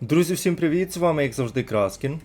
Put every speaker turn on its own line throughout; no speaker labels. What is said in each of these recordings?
Друзі, всім привіт! З вами, як завжди, Краскін.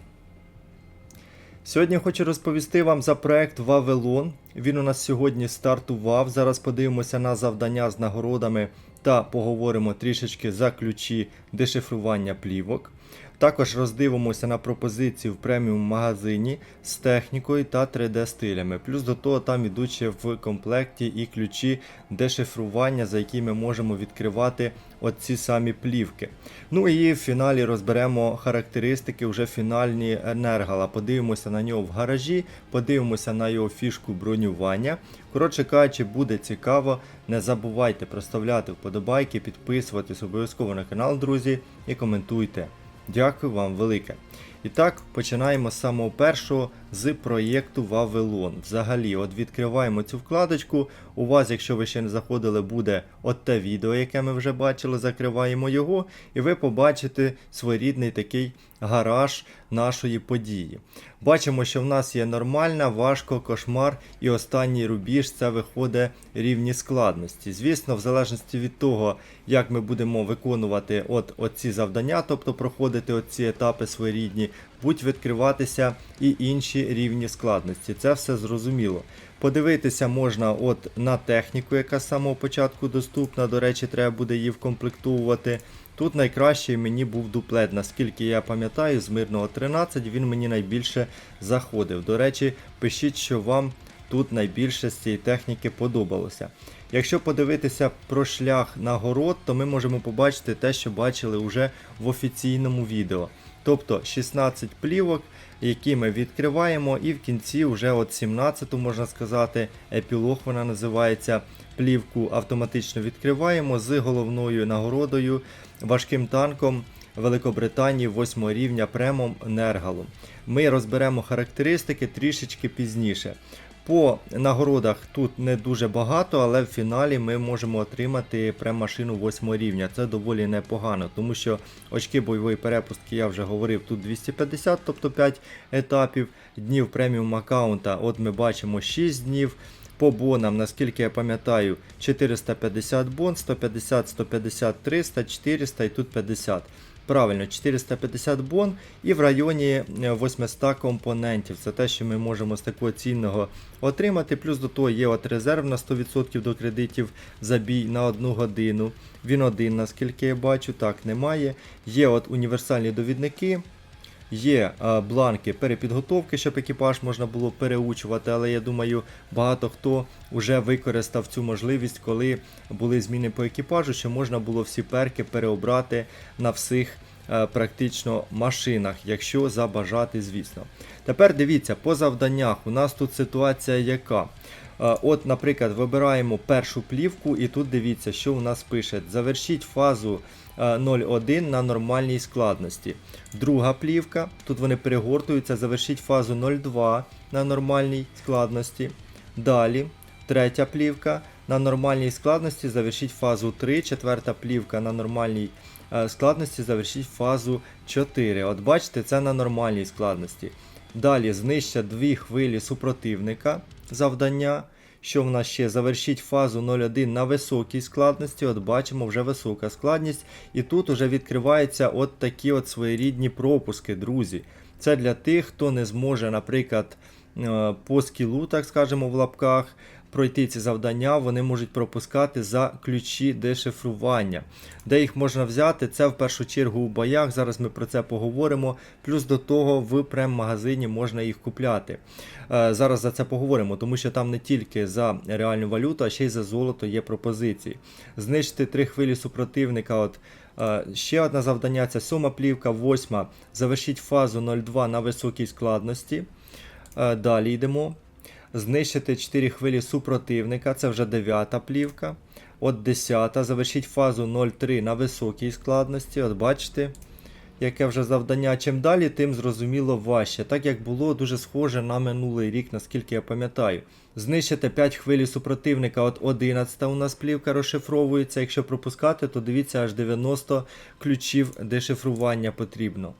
Сьогодні хочу розповісти вам за проект Вавилон. Він у нас сьогодні стартував. Зараз подивимося на завдання з нагородами та поговоримо трішечки за ключі дешифрування плівок. Також роздивимося на пропозиції в преміум магазині з технікою та 3D-стилями. Плюс до того там ідуть в комплекті і ключі дешифрування, за які ми можемо відкривати оці самі плівки. Ну і в фіналі розберемо характеристики вже фінальні Енергала. Подивимося на нього в гаражі, подивимося на його фішку бронювання. Коротше кажучи, буде цікаво. Не забувайте проставляти вподобайки, підписуватись обов'язково на канал, друзі, і коментуйте. Дякую вам велике. І так, починаємо з самого першого з проєкту Вавилон. Взагалі, от відкриваємо цю вкладочку. У вас, якщо ви ще не заходили, буде от те відео, яке ми вже бачили, закриваємо його, і ви побачите своєрідний такий гараж нашої події. Бачимо, що в нас є нормальна, важко, кошмар, і останній рубіж це виходить рівні складності. Звісно, в залежності від того, як ми будемо виконувати от оці завдання, тобто проходити оці етапи своєрідні, будуть відкриватися і інші рівні складності. Це все зрозуміло. Подивитися можна от на техніку, яка з самого початку доступна. До речі, треба буде її вкомплектовувати. Тут найкращий мені був дуплет, наскільки я пам'ятаю, з мирного 13 він мені найбільше заходив. До речі, пишіть, що вам тут найбільше з цієї техніки подобалося. Якщо подивитися про шлях нагород, то ми можемо побачити те, що бачили вже в офіційному відео. Тобто 16 плівок, які ми відкриваємо, і в кінці вже от 17 можна сказати, епілог вона називається. Плівку автоматично відкриваємо з головною нагородою важким танком Великобританії 8 рівня премом Нергалом. Ми розберемо характеристики трішечки пізніше. По нагородах тут не дуже багато, але в фіналі ми можемо отримати прем-машину 8 рівня. Це доволі непогано, тому що очки бойової перепустки, я вже говорив, тут 250, тобто 5 етапів. Днів преміум аккаунта, от ми бачимо 6 днів. По бонам, наскільки я пам'ятаю, 450 бон, 150, 150, 300, 400 і тут 50. Правильно, 450 бон і в районі 800 компонентів. Це те, що ми можемо з такого цінного отримати. Плюс до того є от резерв на 100% до кредитів за бій на 1 годину. Він один, наскільки я бачу, так немає. Є от універсальні довідники. Є бланки перепідготовки, щоб екіпаж можна було переучувати, але я думаю, багато хто вже використав цю можливість, коли були зміни по екіпажу, що можна було всі перки переобрати на всіх практично машинах, якщо забажати, звісно. Тепер дивіться, по завданнях у нас тут ситуація яка. От, наприклад, вибираємо першу плівку, і тут дивіться, що у нас пише: завершіть фазу. 0,1 на нормальній складності. Друга плівка, тут вони перегортуються, завершіть фазу 0,2 на нормальній складності. Далі, третя плівка на нормальній складності завершіть фазу 3, четверта плівка на нормальній е, складності завершіть фазу 4. От бачите, це на нормальній складності. Далі знищать дві хвилі супротивника завдання. Що в нас ще? Завершіть фазу 0.1 на високій складності. От бачимо вже висока складність. І тут вже відкриваються от такі от своєрідні пропуски, друзі. Це для тих, хто не зможе, наприклад, е, по скілу, так скажемо, в лапках. Пройти ці завдання, вони можуть пропускати за ключі дешифрування. Де їх можна взяти, це в першу чергу у боях. Зараз ми про це поговоримо. Плюс до того в прем-магазині можна їх купляти. Е, Зараз за це поговоримо, тому що там не тільки за реальну валюту, а ще й за золото є пропозиції. Знищити три хвилі супротивника. От е, Ще одне завдання це сьома плівка, восьма. Завершіть фазу 0,2 на високій складності. Е, Далі йдемо. Знищити 4 хвилі супротивника, це вже 9 плівка. От 10. Завершіть фазу 0,3 на високій складності. От бачите, яке вже завдання. Чим далі, тим зрозуміло важче. Так як було дуже схоже на минулий рік, наскільки я пам'ятаю. Знищити 5 хвилі супротивника, от 11 у нас плівка розшифровується. Якщо пропускати, то дивіться, аж 90 ключів дешифрування потрібно.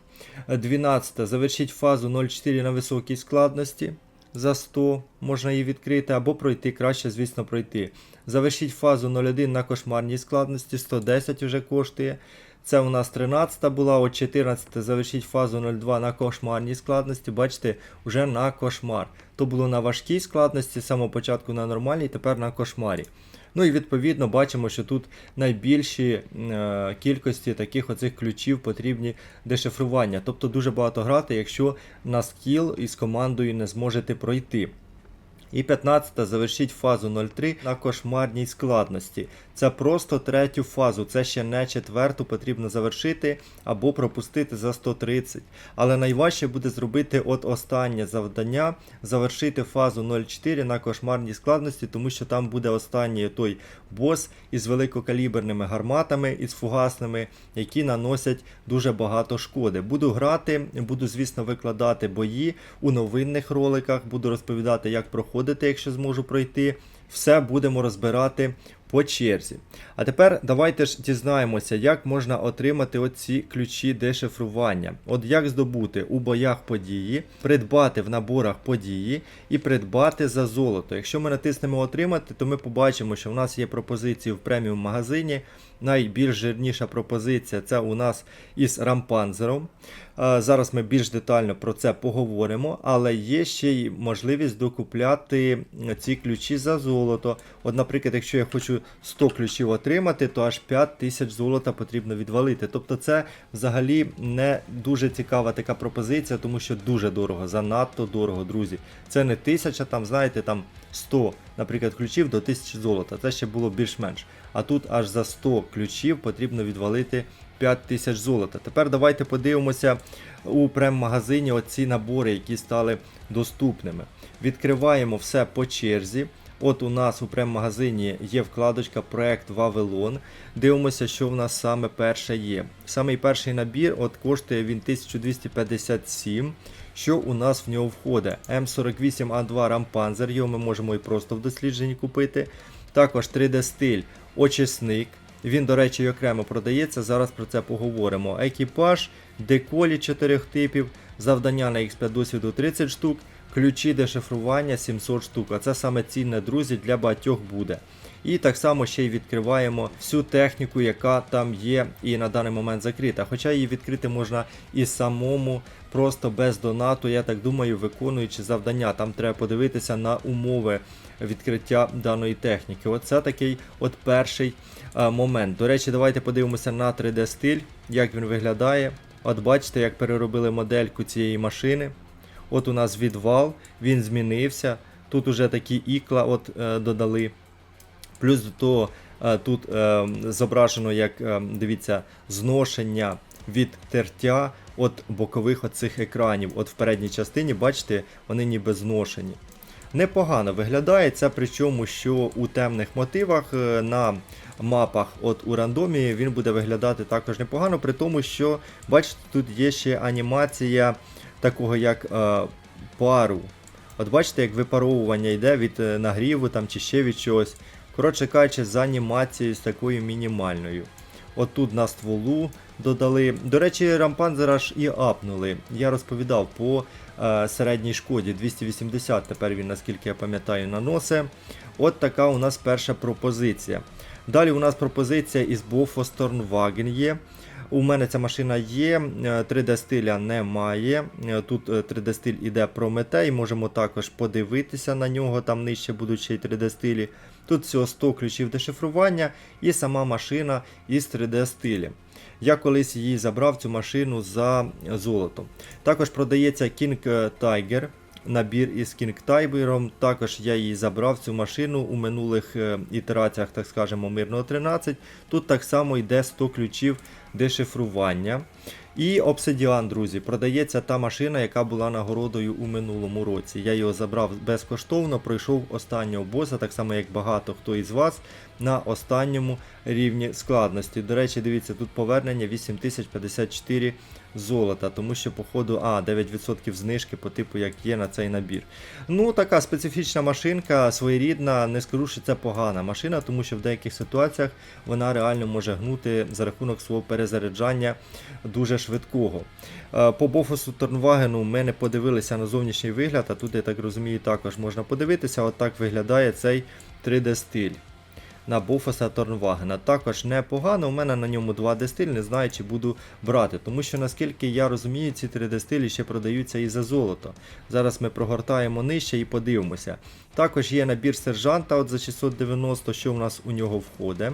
12. Завершіть фазу 0,4 на високій складності. За 100 можна її відкрити або пройти, краще, звісно, пройти. Завершіть фазу 01 на кошмарній складності, 110 вже коштує. Це у нас 13 була, от 14 завершіть фазу 02 на кошмарній складності. Бачите, вже на кошмар. То було на важкій складності, з самого початку на нормальній, тепер на кошмарі. Ну і відповідно бачимо, що тут найбільші е, кількості таких оцих ключів потрібні дешифрування. Тобто дуже багато грати, якщо на скіл із командою не зможете пройти. І 15 завершіть фазу 03 на кошмарній складності. Це просто третю фазу, це ще не четверту потрібно завершити або пропустити за 130. Але найважче буде зробити от останнє завдання, завершити фазу 04 на кошмарній складності, тому що там буде останній той бос із великокаліберними гарматами, із фугасними, які наносять дуже багато шкоди. Буду грати, буду, звісно, викладати бої у новинних роликах, буду розповідати, як проходити, якщо зможу пройти. Все будемо розбирати по черзі. А тепер давайте ж дізнаємося, як можна отримати оці ключі дешифрування. От як здобути у боях події, придбати в наборах події і придбати за золото. Якщо ми натиснемо отримати, то ми побачимо, що в нас є пропозиції в преміум магазині. Найбільш жирніша пропозиція це у нас із рампанзером. Зараз ми більш детально про це поговоримо, але є ще й можливість докупляти ці ключі за золото. От, наприклад, якщо я хочу 100 ключів отримати, то аж 5 тисяч золота потрібно відвалити. Тобто це взагалі не дуже цікава така пропозиція, тому що дуже дорого, занадто дорого, друзі. Це не тисяча, там, знаєте, там 100, наприклад, ключів до 1000 золота. Це ще було більш-менш. А тут аж за 100 ключів потрібно відвалити 5000 золота. Тепер давайте подивимося у прем-магазині оці набори, які стали доступними. Відкриваємо все по черзі. От у нас у прем-магазині є вкладочка проект Вавилон. Дивимося, що в нас саме перше є. Самий перший набір от коштує він 1257. Що у нас в нього входить? М48А2 Рампанзер, його ми можемо і просто в дослідженні купити. Також 3D стиль очисник. Він, до речі, окремо продається, зараз про це поговоримо. Екіпаж, деколі 4 типів, завдання на X5 досвіду 30 штук, ключі дешифрування 700 штук. А це саме цінне, друзі, для багатьох буде. І так само ще й відкриваємо всю техніку, яка там є і на даний момент закрита. Хоча її відкрити можна і самому, просто без донату, я так думаю, виконуючи завдання. Там треба подивитися на умови відкриття даної техніки. Оце такий от перший е, момент. До речі, давайте подивимося на 3D стиль, як він виглядає. От бачите, як переробили модельку цієї машини. От у нас відвал, він змінився. Тут уже такі ікла от, е, додали. Плюс до того е, тут е, зображено, як е, дивіться, зношення від тертя от бокових оцих екранів. От в передній частині, бачите, вони ніби зношені. Непогано виглядає це, причому що у темних мотивах е, на мапах от у рандомі він буде виглядати також непогано, при тому, що бачите, тут є ще анімація такого як е, пару. От бачите, як випаровування йде від е, нагріву там, чи ще від чогось. Коротше кажучи, з анімацією з такою мінімальною. От тут на стволу додали. До речі, рампанзера ж і апнули. Я розповідав по е, середній шкоді 280, тепер він, наскільки я пам'ятаю, наносить. От така у нас перша пропозиція. Далі у нас пропозиція із Bofostornwagen є. У мене ця машина є, е, 3D стиля немає. Е, Тут е, 3D стиль іде Прометей, можемо також подивитися на нього, там нижче будуть ще й 3D стилі. Тут всього 100 ключів дешифрування і сама машина із 3D стилем. Я колись її забрав цю машину за золото. Також продається King Tiger. Набір із Tiger. Також я її забрав цю машину у минулих е, ітераціях, так скажемо, мирного 13. Тут так само йде 100 ключів дешифрування. І Obsidian, друзі, продається та машина, яка була нагородою у минулому році. Я його забрав безкоштовно, пройшов останнього боса, так само як багато хто із вас, на останньому рівні складності. До речі, дивіться, тут повернення 8054 золота, тому що, походу, а, 9% знижки по типу, як є на цей набір. Ну, така специфічна машинка, своєрідна, не скажу, що це погана машина, тому що в деяких ситуаціях вона реально може гнути за рахунок свого перезаряджання дуже швидкого. Е, По бофусу Торнвагену ми не подивилися на зовнішній вигляд, а тут, я так розумію, також можна подивитися. От виглядає цей 3D стиль. На Бофоса Торнвагена. Також непогано, у мене на ньому 2 дистиль, не знаю, чи буду брати. Тому що, наскільки я розумію, ці 3D стилі ще продаються і за золото. Зараз ми прогортаємо нижче і подивимося. Також є набір сержанта от за 690, що в нас у нього входить.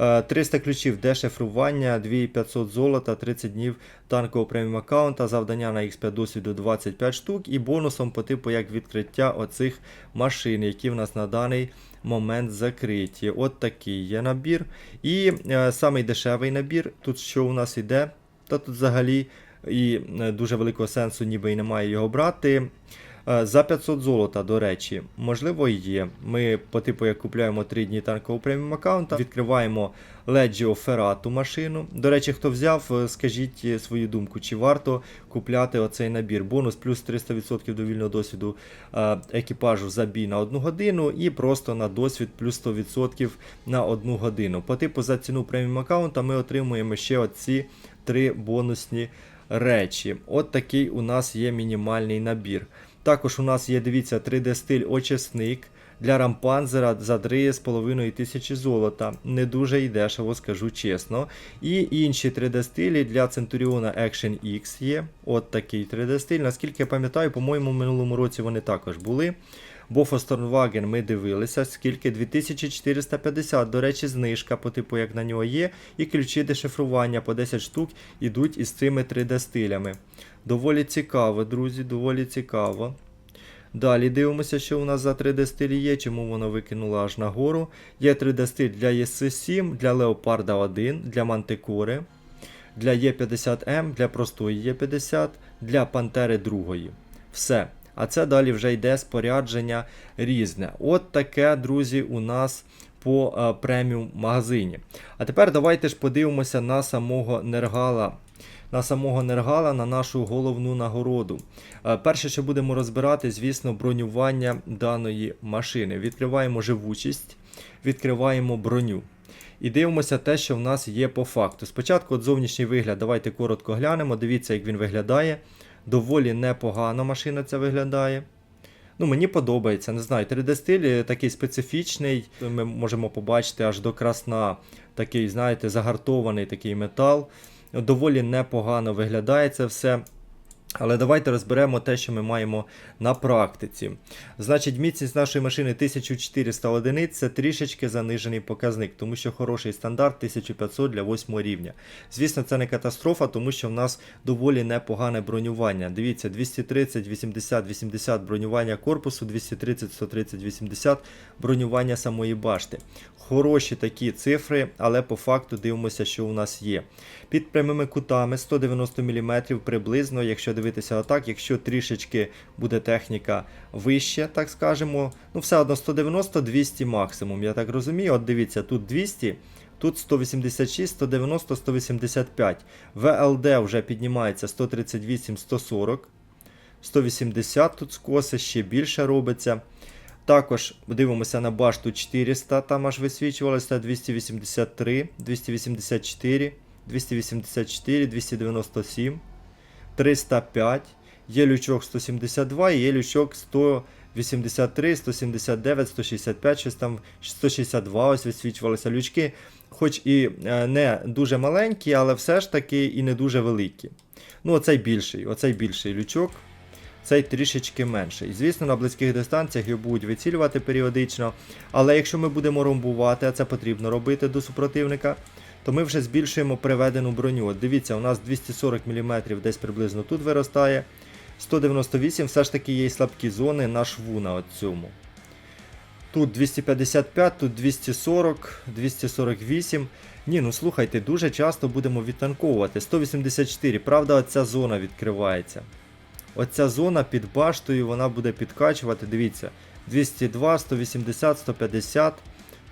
Е, 300 ключів дешифрування, 2500 золота, 30 днів танкового преміум аккаунта, завдання на X5 досвіду 25 штук і бонусом по типу як відкриття оцих машин, які в нас на даний момент закриті. От такий є набір. І е, самий дешевий набір, тут що у нас іде, та тут взагалі і е, дуже великого сенсу ніби і немає його брати. Е, За 500 золота, до речі, можливо, є. Ми по типу як купляємо 3 дні танкового преміум аккаунта, відкриваємо Leggio Ferratu машину. До речі, хто взяв, е, скажіть е, свою думку, чи варто купляти оцей набір. Бонус плюс 300% до вільного досвіду екіпажу за бій на 1 годину і просто на досвід плюс 100% на 1 годину. По типу за ціну преміум аккаунта ми отримуємо ще оці три бонусні речі. От такий у нас є мінімальний набір. Також у нас є, дивіться, 3D стиль очисник для рампанзера за 3,5 тисячі золота. Не дуже і дешево, скажу чесно. І інші 3D стилі для Centurion Action X є. От такий 3D стиль. Наскільки я пам'ятаю, по-моєму, в минулому році вони також були. Бофос Торнваген ми дивилися, скільки 2450, до речі, знижка по типу, як на нього є, і ключі дешифрування по 10 штук ідуть із цими 3D стилями. Доволі цікаво, друзі, доволі цікаво. Далі дивимося, що у нас за 3D стилі є, чому воно викинуло аж нагору. Є 3D стиль для ES7, для Leopard 1, для Мантикори, для Е50М, для простої Е50, для Пантери 2. Все. А це далі вже йде спорядження різне. От таке, друзі, у нас по е, преміум магазині. А тепер давайте ж подивимося на самого Нергала. На самого Нергала, на нашу головну нагороду. Е, Перше, що будемо розбирати, звісно, бронювання даної машини. Відкриваємо живучість, відкриваємо броню. І дивимося те, що в нас є по факту. Спочатку от зовнішній вигляд, давайте коротко глянемо. Дивіться, як він виглядає. Доволі непогано машина ця виглядає. Ну, мені подобається, не знаю, 3D стиль е, такий специфічний. Ми можемо побачити аж до красна такий, знаєте, загартований такий метал. Доволі непогано виглядає це все. Але давайте розберемо те, що ми маємо на практиці. Значить, міцність нашої машини 1400 одиниць це трішечки занижений показник, тому що хороший стандарт 1500 для 8 рівня. Звісно, це не катастрофа, тому що в нас доволі непогане бронювання. Дивіться, 230, 80, 80 бронювання корпусу, 230, 130, 80 бронювання самої башти. Хороші такі цифри, але по факту дивимося, що у нас є. Під прямими кутами 190 мм приблизно, якщо дивитися отак, якщо трішечки буде техніка вище, так скажемо, ну все одно 190-200 максимум, я так розумію. От дивіться, тут 200. Тут 186, 190, 185. ВЛД вже піднімається 138, 140. 180 тут скоси, ще більше робиться. Також дивимося на башту 400, там аж висвічувалося 283, 284, 284, 297, 305. Є лючок 172 і є лючок 183, 179, 165, щось там 162 ось висвічувалися лючки. Хоч і е, не дуже маленькі, але все ж таки і не дуже великі. Ну, оцей більший, оцей більший лючок. Цей трішечки менший. Звісно, на близьких дистанціях його будуть вицілювати періодично. Але якщо ми будемо ромбувати, а це потрібно робити до супротивника, то ми вже збільшуємо приведену броню. От дивіться, у нас 240 мм десь приблизно тут виростає. 198 все ж таки є слабкі зони на шву на цьому. Тут 255, тут 240, 248. Ні, ну слухайте, дуже часто будемо відтанковувати. 184, правда, оця зона відкривається. Оця зона під баштою вона буде підкачувати. Дивіться, 202, 180, 150.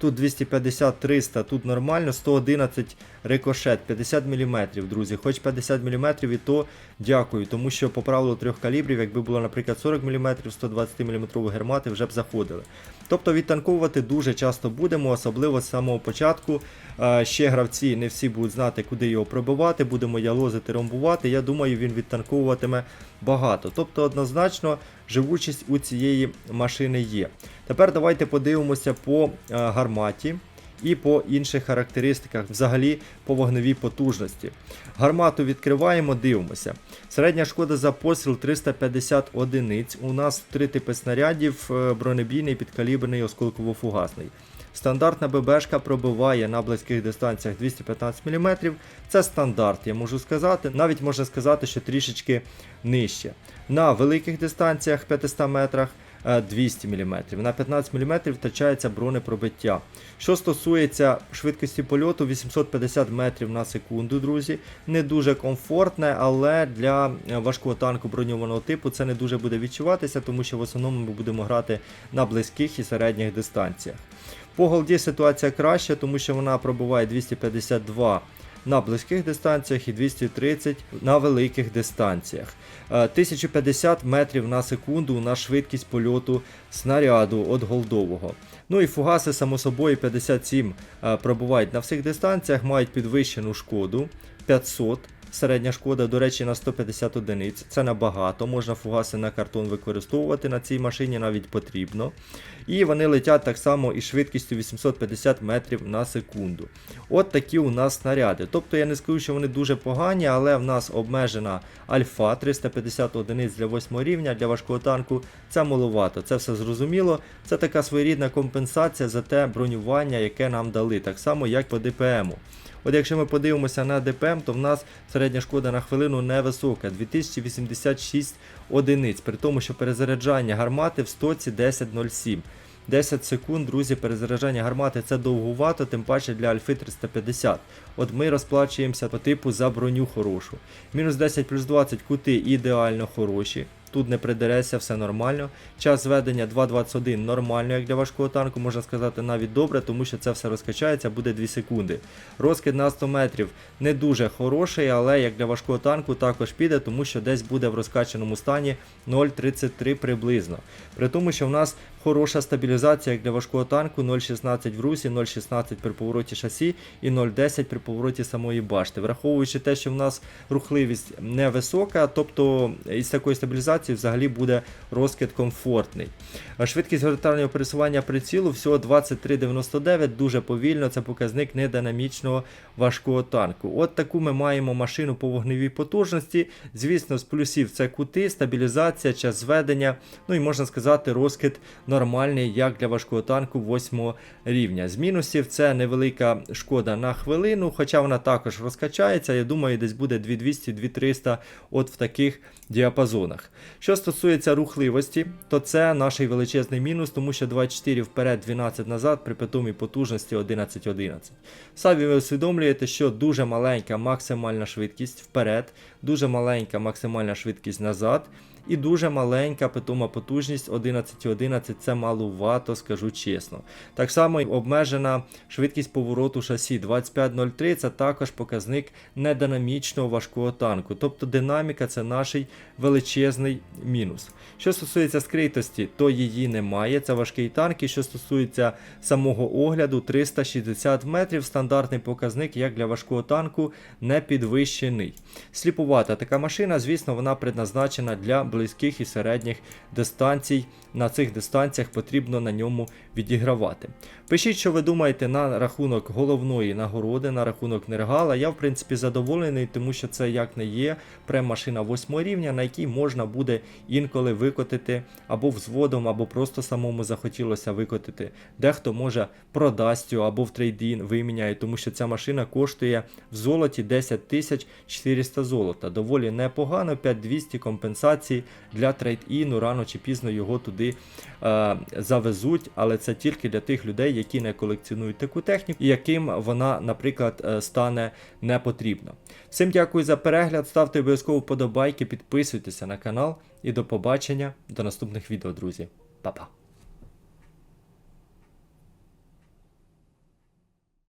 Тут 250, 300, тут нормально, 111 рикошет, 50 мм, друзі. Хоч 50 мм і то дякую, тому що по правилу трьох калібрів, якби було, наприклад, 40 мм, 120 мм гармати вже б заходили. Тобто відтанковувати дуже часто будемо, особливо з самого початку. Ще гравці не всі будуть знати, куди його пробивати, будемо ялозити, ромбувати. Я думаю, він відтанковуватиме багато. Тобто, однозначно, живучість у цієї машини є. Тепер давайте подивимося по е, гарматі. і по інших характеристиках, взагалі по вогневій потужності. Гармату відкриваємо, дивимося. Середня шкода за постріл 350 одиниць. У нас три типи снарядів: е, бронебійний, підкаліберний, осколково-фугасний. Стандартна ББшка пробиває на близьких дистанціях 215 мм. Це стандарт, я можу сказати. Навіть можна сказати, що трішечки нижче. На великих дистанціях 500 метрах е, 200 мм. На 15 мм втрачається бронепробиття. Що стосується швидкості польоту 850 метрів на секунду, друзі, не дуже комфортне, але для е, важкого танку броньованого типу це не дуже буде відчуватися, тому що в основному ми будемо грати на близьких і середніх дистанціях. По голді ситуація краща, тому що вона пробиває 252 на близьких дистанціях і 230 на великих дистанціях. Е, 1050 метрів на секунду у нас швидкість польоту снаряду від голдового. Ну і фугаси, само собою, 57 е, пробувають на всіх дистанціях, мають підвищену шкоду 500. Середня шкода, до речі, на 150 одиниць. Це набагато. Можна фугаси на картон використовувати на цій машині, навіть потрібно. І вони летять так само із швидкістю 850 метрів на секунду. От такі у нас снаряди. Тобто я не скажу, що вони дуже погані, але в нас обмежена альфа 350 одиниць для 8 рівня, для важкого танку. Це маловато, це все зрозуміло. Це така своєрідна компенсація за те бронювання, яке нам дали, так само як по ДПМу. От якщо ми подивимося на ДПМ, то в нас середня шкода на хвилину невисока 2086 одиниць, при тому, що перезаряджання гармати в стоці 10.07. 10 секунд, друзі, перезаряджання гармати це довгувато, тим паче для Альфи 350. От ми розплачуємося по типу за броню хорошу. Мінус 10 плюс 20 кути ідеально хороші. Тут не придереться, все нормально. Час зведення 2.21 нормально, як для важкого танку, можна сказати, навіть добре, тому що це все розкачається, буде 2 секунди. Розкид на 100 метрів не дуже хороший, але як для важкого танку також піде, тому що десь буде в розкачаному стані 0.33 приблизно. При тому, що в нас хороша стабілізація як для важкого танку 0.16 в русі, 0.16 при повороті шасі і 0.10 при повороті самої башти. Враховуючи те, що в нас рухливість невисока, тобто із такої стабілізації взагалі буде розкид комфортний. Швидкість горизонтального пересування прицілу всього 23,99, дуже повільно, це показник нединамічного важкого танку. От таку ми маємо машину по вогневій потужності. Звісно, з плюсів це кути, стабілізація, час зведення, ну і можна сказати, розкид нормальний, як для важкого танку 8 рівня. З мінусів це невелика шкода на хвилину, хоча вона також розкачається. Я думаю, десь буде 2200-2300 от в таких діапазонах. Що стосується рухливості, то це наш величезний мінус, тому що 24 вперед, 12 назад при питомій потужності 11-11. Самі ви усвідомлюєте, що дуже маленька максимальна швидкість вперед, дуже маленька максимальна швидкість назад. І дуже маленька питома потужність 11.11 це малувато, скажу чесно. Так само обмежена швидкість повороту шасі 25.03 це також показник нединамічного важкого танку. Тобто динаміка це наш величезний мінус. Що стосується скритості, то її немає. Це важкий танк. І що стосується самого огляду, 360 метрів стандартний показник, як для важкого танку, не підвищений. Сліпувата така машина, звісно, вона предназначена для близьких і середніх дистанцій. На цих дистанціях потрібно на ньому відігравати. Пишіть, що ви думаєте на рахунок головної нагороди, на рахунок Нергала. Я, в принципі, задоволений, тому що це як не є прем-машина 8 рівня, на якій можна буде інколи викотити або взводом, або просто самому захотілося викотити. Дехто може продасть або в трейдін виміняє, тому що ця машина коштує в золоті 10 тисяч 400 золота. Доволі непогано, 5200 компенсацій для трейд-іну, рано чи пізно його туди е, завезуть, але це тільки для тих людей, які не колекціонують таку техніку, і яким вона, наприклад, е, стане не потрібна. Всім дякую за перегляд, ставте обов'язково вподобайки, підписуйтеся на канал і до побачення до наступних відео, друзі. Па-па!